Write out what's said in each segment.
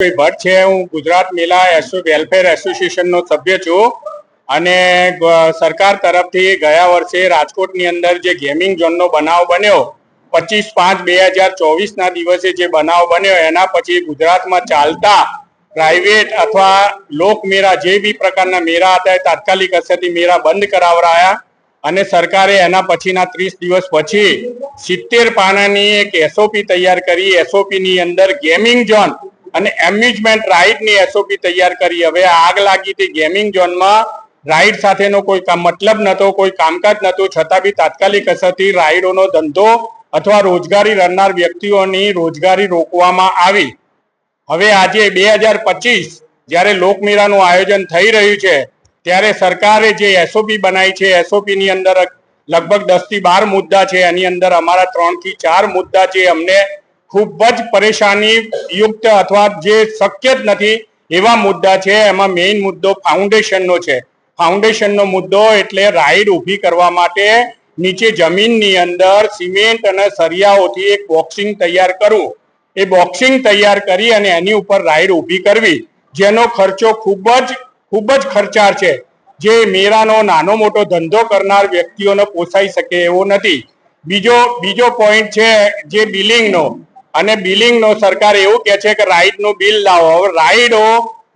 ભટ્ટ છે, હું ગુજરાત એસો, વેલફેર એસોસિએશનનો સભ્ય છું. અને સરકાર તરફથી ગયા વર્ષે રાજકોટની અંદર જે ગેમિંગ ઝોનનો બનાવ બન્યો, પચીસ પાંચ બે હજાર ચોવીસના દિવસે જે બનાવ બન્યો, એના પછી ગુજરાતમાં ચાલતા પ્રાઇવેટ અથવા લોકમેળા જે બી પ્રકારના મેળા હતા, એ તાત્કાલિક અસરથી મેળા બંધ કરાવરાયા. અને સરકારે એના પછીના ત્રીસ દિવસ પછી સિત્તેર પાનાની એક એસઓપી તૈયાર કરી. એસઓપીની અંદર ગેમિંગ ઝોન અને એમ્યુઝમેન્ટ રાઇડની એસઓપી તૈયાર કરી. હવે આગ લાગી હતી ગેમિંગ ઝોનમાં રાઇડ સાથેનો કોઈ મતલબ નતો, કોઈ કામકાજ નતું. છતાં બી તાત્કાલિક અસરથી રાઇડોનો ધંધો અથવા રોજગારી રણનાર વ્યક્તિઓની રોજગારી રોકવામાં આવી. હવે આજે બે હજાર પચીસ, જ્યારે લોકમેળાનું આયોજન થઈ રહ્યું છે, ત્યારે સરકારે જે એસઓપી બનાવી છે એસઓપી ની અંદર લગભગ દસથી બાર મુદ્દા છે. એની અંદર અમારા ત્રણથી ચાર મુદ્દા છે અમને ખૂબ જ પરેશાની, યુક્ત અથવા જે શક્ય જ નથી એવા મુદ્દા છે. એમાં મેઇન મુદ્દો ફાઉન્ડેશનનો છે. ફાઉન્ડેશનનો મુદ્દો એટલે રાઈડ ઊભી કરવા માટે નીચે જમીનની અંદર સિમેન્ટ અને સરિયાઓથી એક બોક્સિંગ તૈયાર કરવું. એ બોક્સિંગ તૈયાર કરી અને એની ઉપર રાઈડ ઊભી કરવી. જેનો ખર્ચો ખૂબ જ ખૂબ જ ખર્ચાળ છે. જે મેળાનો નાનો મોટો ધંધો કરનાર વ્યક્તિઓને પોસાઈ શકે એવો નથી. બીજો બીજો પોઈન્ટ છે જે બિલિંગનો અને બિલિંગનો સરકાર એવું કહે છે કે રાઈડનું બિલ લાવો. હવે રાઈડો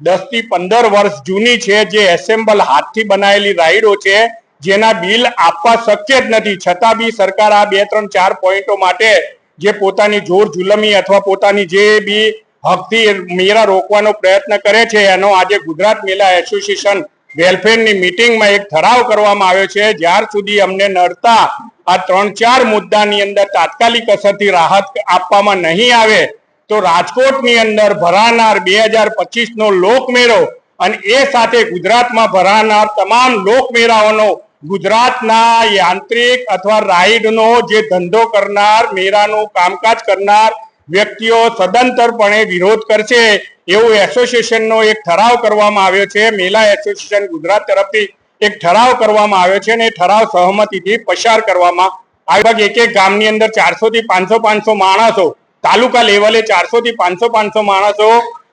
દસથી પંદર વર્ષ જૂની છે, જે એસેમ્બલ હાથથી બનાવેલી રાઈડો છે, જેના બિલ આપવા શક્ય જ નથી. છતાં બી સરકાર આ બે, ત્રણ, ચાર પોઈન્ટો માટે જે પોતાની જોર જુલમી અથવા પોતાની જે બી હકથી મેળા રોકવાનો પ્રયત્ન કરે છે, એનો આજે ગુજરાત મેલા એસોસિએશન વેલફેરની મિટિંગમાં એક ઠરાવ કરવામાં આવ્યો છે. જ્યાર સુધી અમને નડતા આ ત્રણ ચાર મુદ્દાની અંદર તાત્કાલિક અસરથી રાહત આપવામાં નહીં આવે તો રાજકોટની અંદર ભરાનાર બે હજાર પચીસ નો લોકમેળો અને એ સાથે ગુજરાતમાં ભરાનાર તમામ લોકમેળાઓનો ગુજરાતના યાંત્રિક અથવા રાઈડનો જે ધંધો કરનાર, મેળાનું કામકાજ કરનાર વ્યક્તિઓ સદંતરપણે વિરોધ કરશે. એવું એસોસિએશનનો એક ઠરાવ કરવામાં આવ્યો છે. મેલા એસોસિએશન ગુજરાત તરફથી એક ઠરાવ કરવામાં આવ્યો છે અને ઠરાવ સહમતિથી પસાર કરવામાં આવ્યો. એક એક ગામની અંદર ચારસો થી પાંચસો પાંચસો માણસો, તાલુકા લેવલે ચારસો થી પાંચસો પાંચસો માણસો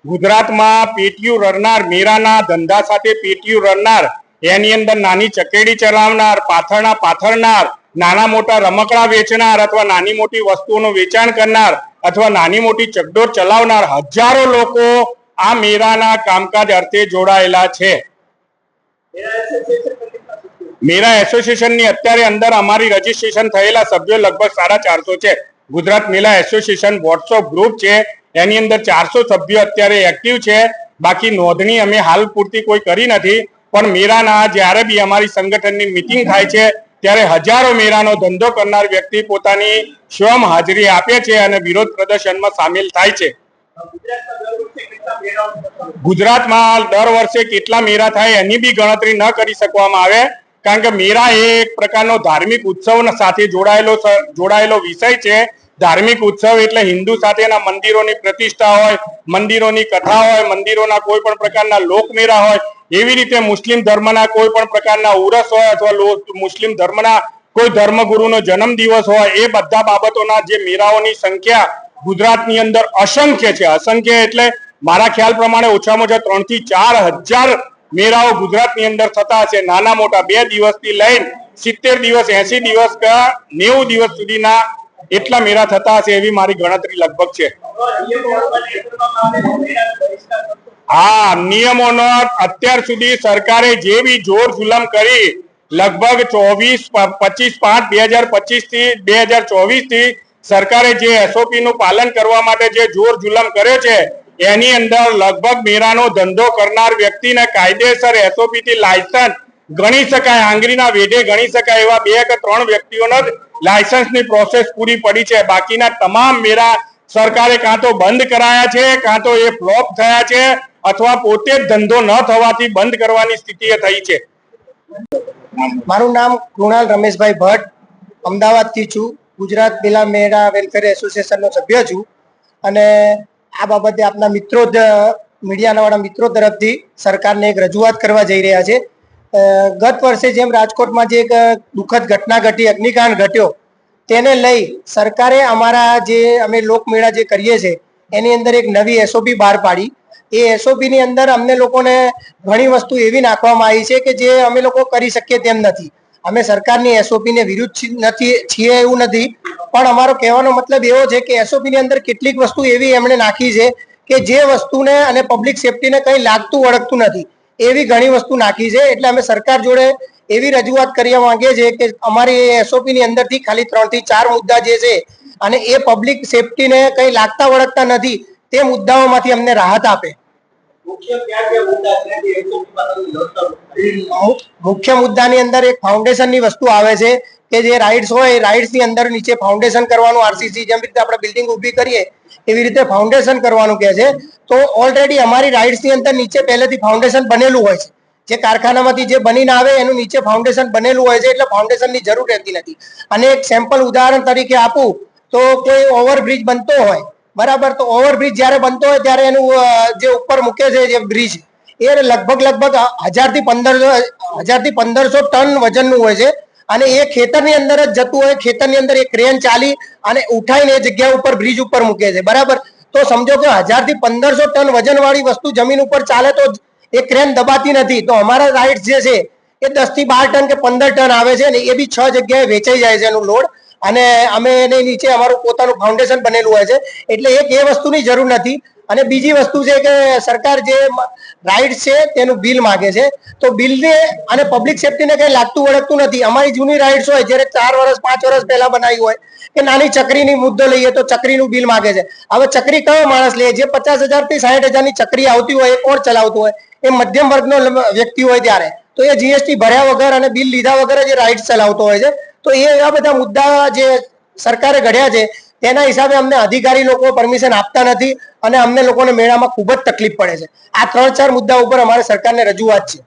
ગુજરાતમાં પેટીયું રડનાર, મીરાના ધંધા સાથે પેટીયું રડનાર, એની અંદર નાની ચકેડી ચલાવનાર પાથરના પાથરનાર, નાના મોટા રમકડા વેચનાર અથવા નાની મોટી વસ્તુઓનું વેચાણ કરનાર અથવા નાની મોટી ચકડોળ ચલાવનાર હજારો લોકો આ મેરાના કામકાજ અર્થે જોડાયેલા છે. મેરા એસોસિએશનની અત્યારે અંદર અમારી રજીસ્ટ્રેશન થયેલા સભ્યો લગભગ સાડા ચારસો છે. ગુજરાત મેલા એસોસિએશન વોટ્સઅપ ગ્રુપ છે. એની અંદર ચારસો સભ્યો અત્યારે એક્ટિવ છે. બાકી નોંધણી અમે હાલ પૂરતી કોઈ કરી નથી. પણ મેરાના જ્યારે બી અમારી સંગઠનની મિટિંગ થાય છે, ત્યારે હજારો મેરાનો ધંધો કરનાર વ્યક્તિ પોતાની સ્વયં હાજરી આપે છે અને વિરોધ પ્રદર્શનમાં સામેલ થાય છે. ગુજરાતમાં દર વર્ષે કેટલા મેળા થાય એની બી ગણતરી ન કરી શકવામાં આવે, કારણ કે મેળા એ એક પ્રકારનો ધાર્મિક ઉત્સવ સાથે જોડાયેલો જોડાયેલો વિષય છે. ધાર્મિક ઉત્સવ એટલે હિન્દુ સાથેના મંદિરોની પ્રતિષ્ઠા હોય, મંદિરોની કથા હોય, મંદિરોના કોઈ પણ પ્રકારના લોકમેળા હોય, એવી રીતે મુસ્લિમ ધર્મના કોઈ પણ પ્રકારના ઉરસ હોય અથવા મુસ્લિમ ધર્મના કોઈ ધર્મગુરુનો જન્મ દિવસ હોય, એ બધા બાબતોના જે મેળાઓની સંખ્યા ગુજરાતની અંદર અસંખ્ય છે. અસંખ્ય એટલે મારા ખ્યાલ પ્રમાણે ઓછામાં ઓછા ત્રણથી ચાર હજાર મેળાઓ ગુજરાતની અંદર થતા હશે. નાના મોટા બે દિવસથી લઈને સિત્તેર દિવસ, એસી દિવસ કે નેવું દિવસ સુધીના એટલા મેળા થતા હશે એવી મારી ગણતરી લગભગ છે. હા, નિયમોનો અત્યાર સુધી સરકારે જે બી જોર જુલમ કરી, લગભગ ચોવીસ પચીસ પાંચ, બે હજાર પચીસથી બે હજાર ચોવીસથી સરકારે જે એસઓપી નું પાલન કરવા માટે જે જોર જુલમ કર્યો છે, એની અંદર લગભગ મેરાનો ધંધો કરનાર વ્યક્તિને કાયદેસર એસઓપી થી લાયસન્સ ગણી શકાય, આંગળીના વેઢે ગણી શકાય એવા બે કે ત્રણ વ્યક્તિઓનો લાયસન્સની પ્રોસેસ પૂરી પડી છે. બાકીના તમામ મેરા સરકારે કાં તો બંધ કરાયા છે, કાં તો એ ફ્લોપ થયા છે, અથવા પોતે જ ધંધો ન થવાથી બંધ કરવાની સ્થિતિએ થઈ છે. મારું નામ કૃણાલ રમેશભાઈ ભટ્ટ, અમદાવાદથી છું. ગુજરાત બિલા મેળા વેલફેર એસોસિએશનનો સભ્ય છું અને આ બાબતે આપના મિત્રો જ, મીડિયાના વાળા મિત્રો તરફથી સરકારને એક રજૂઆત કરવા જઈ રહ્યા છે. ગત વર્ષે જેમ રાજકોટમાં જે એક દુઃખદ ઘટના ઘટી, અગ્નિકાંડ ઘટ્યો, તેને લઈ સરકારે અમારા જે અમે લોકમેળા જે કરીએ છીએ એની અંદર એક નવી એસઓપી બહાર પાડી. એ એસઓપી ની અંદર અમને લોકોને ઘણી વસ્તુ એવી નાખવામાં આવી છે કે જે અમે લોકો કરી શકીએ તેમ નથી. અમે સરકારની એસઓપી ને વિરુદ્ધ નથી, છીએ એવું નથી. પણ અમારો કહેવાનો મતલબ એવો છે કે એસઓપી ની અંદર કેટલીક વસ્તુ એવી એમણે નાખી છે કે જે વસ્તુને અને પબ્લિક સેફટીને કંઈ લાગતું વળગતું નથી. એવી ઘણી વસ્તુ નાખી છે. એટલે અમે સરકાર જોડે એવી રજૂઆત કરવા માંગીએ છીએ કે અમારી એસઓપી ની અંદરથી ખાલી ત્રણથી ચાર મુદ્દા જે છે અને એ પબ્લિક સેફટીને કંઈ લાગતા વળગતા નથી, તે મુદ્દાઓમાંથી અમને રાહત આપે. મુખ્ય મુદ્દાની અંદર એક ફાઉન્ડેશનની વસ્તુ આવે છે કે જે રાઇડ્સ હોય એ રાઇડ્સની અંદર નીચે ફાઉન્ડેશન કરવાનું આરસીસી જેમ રીતે આપણે બિલ્ડિંગ ઊભી કરીએ, એવી રીતે ફાઉન્ડેશન કરવાનું કહે છે. તો ઓલરેડી અમારી રાઇડ્સની અંદર નીચે પહેલેથી ફાઉન્ડેશન બનેલું હોય છે. જે કારખાનામાંથી જે બનીને આવે એનું નીચે ફાઉન્ડેશન બનેલું હોય છે એટલે ફાઉન્ડેશનની જરૂર રહેતી નથી. અને એક સેમ્પલ ઉદાહરણ તરીકે આપું, તો કોઈ ઓવરબ્રિજ બનતો હોય બરાબર, તો ઓવરબ્રિજ જ્યારે બનતો હોય ત્યારે એનું જે ઉપર મૂકે છે, જે બ્રિજ એ લગભગ લગભગ હજારથી પંદરસો હજારથી પંદરસો ટન વજનનું હોય છે. અને એ ખેતરની અંદર જ જતું હોય, ખેતરની અંદર એ ક્રેન ચાલી અને ઉઠાઈને એ જગ્યા ઉપર બ્રિજ ઉપર મૂકે છે. બરાબર? તો સમજો કે હજારથી પંદરસો ટન વજન વાળી વસ્તુ જમીન ઉપર ચાલે તો એ ક્રેન દબાતી નથી. તો અમારા રાઇડ્સ જે છે, એ દસથી બાર ટન કે પંદર ટન આવે છે ને એ બી છ જગ્યાએ વેચાઈ જાય છે એનું લોડ અને અમે એની નીચે અમારું પોતાનું ફાઉન્ડેશન બનેલું હોય છે. એટલે એક એ વસ્તુની જરૂર નથી. અને બીજી વસ્તુ છે કે સરકાર જે રાઇડ્સ છે તેનું બિલ માગે છે. તો બિલને અને પબ્લિક સેફટીને કંઈ લાગતું વળગતું નથી. અમારી જૂની રાઇડ્સ હોય, જ્યારે ચાર વર્ષ, પાંચ વર્ષ પહેલા બનાવી હોય, કે નાની ચકરીની મુદ્દો લઈએ તો ચકરીનું બિલ માગે છે. હવે ચકરી કયો માણસ લે? જે પચાસ હજારથી સાઠ હજારની ચકરી આવતી હોય, એ કોણ ચલાવતું હોય? એ મધ્યમ વર્ગનો વ્યક્તિ હોય ત્યારે. તો એ જીએસટી ભર્યા વગર અને બિલ લીધા વગર જ રાઇડ્સ ચલાવતો હોય છે. તો એ એવા બધા મુદ્દા જે સરકારે ઘડ્યા છે, તેના હિસાબે અમને અધિકારી લોકો પરમિશન આપતા નથી અને અમને લોકોને મેળામાં ખૂબ જ તકલીફ પડે છે આ ત્રણ ચાર મુદ્દા ઉપર અમારે સરકારને રજૂઆત છે.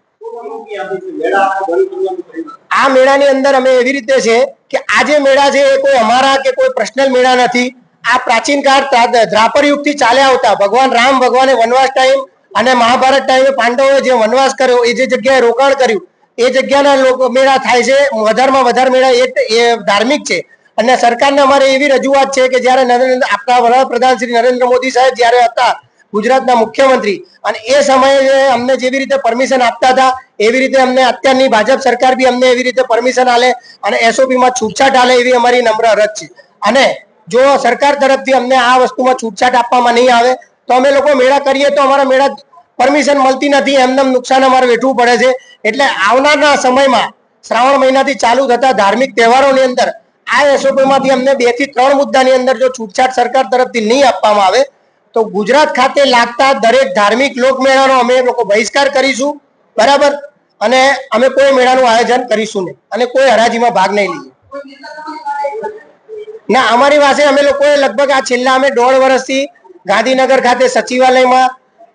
આ મેળાની અંદર અમે એવી રીતે છે કે આ જે મેળા છે એ કોઈ અમારા કે કોઈ પર્સનલ મેળા નથી આ પ્રાચીન કાળ દ્રાપર યુગથી ચાલ્યા આવતા ભગવાન રામ, ભગવાને વનવાસ ટાઈમ અને મહાભારત ટાઈમે પાંડવોએ જે વનવાસ કર્યો, એ જે જગ્યાએ રોકાણ કર્યું એ જગ્યાના લોકો મેળા થાય છે. વધારમાં વધારે મેળા એ ધાર્મિક છે. અને સરકારને અમારે એવી રજૂઆત છે કે જ્યારે નરેન્દ્ર, આપણા વડાપ્રધાન શ્રી નરેન્દ્ર મોદી સાહેબ જ્યારે હતા ગુજરાતના મુખ્યમંત્રી, અને એ સમયે અમને જેવી રીતે પરમિશન આપતા હતા, એવી રીતે અમને અત્યારની ભાજપ સરકાર બી અમને એવી રીતે પરમિશન આલે અને એસઓપીમાં છૂટછાટ આલે એવી અમારી નમ્ર અરજ છે. અને જો સરકાર તરફથી અમને આ વસ્તુમાં છૂટછાટ આપવામાં નહીં આવે, તો અમે લોકો મેળા કરીએ તો અમારા મેળા પરમિશન મળતી નથી, એમને નુકસાન અમારે વેઠવું પડે છે. એટલે આવનારના સમયમાં શ્રાવણ મહિનાથી ચાલુ થતા ધાર્મિક તહેવારોની અંદર આ એસઓપીમાંથી અમને બેથી ત્રણ મુદ્દાની અંદર જો છૂટછાટ સરકાર તરફથી નહીં આપવામાં આવે, તો ગુજરાત ખાતે લાગતા દરેક ધાર્મિક લોકમેળાનો અમે લોકો બહિષ્કાર કરીશું, બરાબર? અને અમે કોઈ મેળાનું આયોજન કરીશું નહીં, અને કોઈ હરાજીમાં ભાગ નહીં લઈએ. ના, અમારી પાસે અમે લોકોએ લગભગ આ છેલ્લા અમે દોઢ વર્ષથી ગાંધીનગર ખાતે સચિવાલયમાં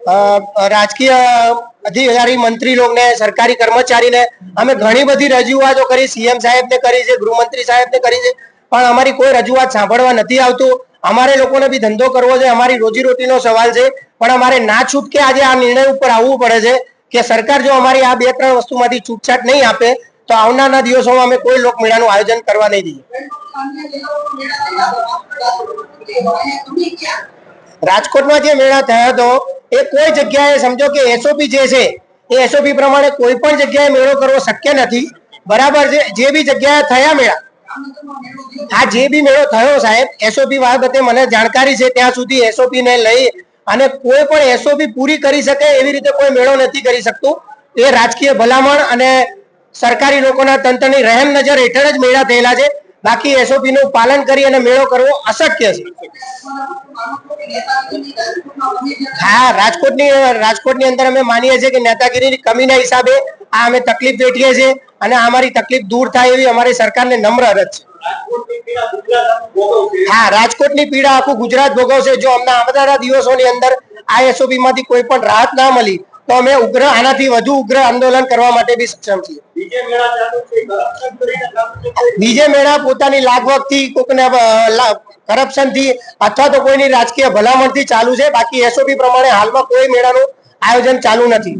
રાજકીય અધિકારી મંત્રી લોકોને, સરકારી કર્મચારીને અમે ઘણી બધી રજૂઆતો કરી, સીએમ સાહેબને કરી છે, ગૃહમંત્રી સાહેબને કરી છે, પણ અમારી કોઈ રજૂઆત સાંભળવા નથી આવતું. અમારે લોકોને બી ધંધો કરવો છે, અમારી રોજીરોટીનો સવાલ છે, પણ અમારે ના છૂટકે આજે આ નિર્ણય ઉપર આવવું પડે છે કે સરકાર જો અમારી આ બે ત્રણ વસ્તુમાંથી છૂટછાટ નહીં આપે, તો આવનારના દિવસોમાં અમે કોઈ લોકમેળાનું આયોજન કરવા નહીં દઈએ. રાજકોટમાં જે મેળા થયો હતો, એ કોઈ જગ્યાએ સમજો કે એસઓપી જે છે, એ એસઓપી પ્રમાણે કોઈ પણ જગ્યાએ મેળો કરવો શક્ય નથી. બરાબર છે? જે બી જગ્યાએ થયા મેળા, આ જે બી મેળો થયો સાહેબ એસઓપી બાબતે મને જાણકારી છે, ત્યાં સુધી એસઓપી ને લઈ અને કોઈ પણ એસઓપી પૂરી કરી શકે એવી રીતે કોઈ મેળો નથી કરી શકતું. એ રાજકીય ભલામણ અને સરકારી લોકોના તંત્રની રહેમ નજર હેઠળ જ મેળા થયેલા છે. બાકી એસઓપી નું પાલન કરી અને મેળો કરવો અશક્ય છે. હા, રાજકોટની રાજકોટની અંદર અમે માનીએ છીએ કે નેતાગીરીની કમીના હિસાબે આ અમે તકલીફ વેઠીએ છીએ અને અમારી તકલીફ દૂર થાય એવી અમારી સરકારને નમ્ર અરજ છે. હા, રાજકોટની પીડા આખું ગુજરાત ભોગવશે. જો અમને આવનારા દિવસોની અંદર આ એસઓપી માંથી કોઈ પણ રાહત ના મળી તો અમે ઉગ્ર આનાથી વધુ ઉગ્ર આંદોલન કરવા માટે બી સક્ષમ છીએ. બીજે મેળા પોતાની થી લાગવગથી કોકને કરપ્શનથી અથવા તો કોઈની રાજકીય ભલામણથી ચાલુ છે. બાકી એસઓપી પ્રમાણે હાલમાં કોઈ મેળાનું આયોજન ચાલુ નથી.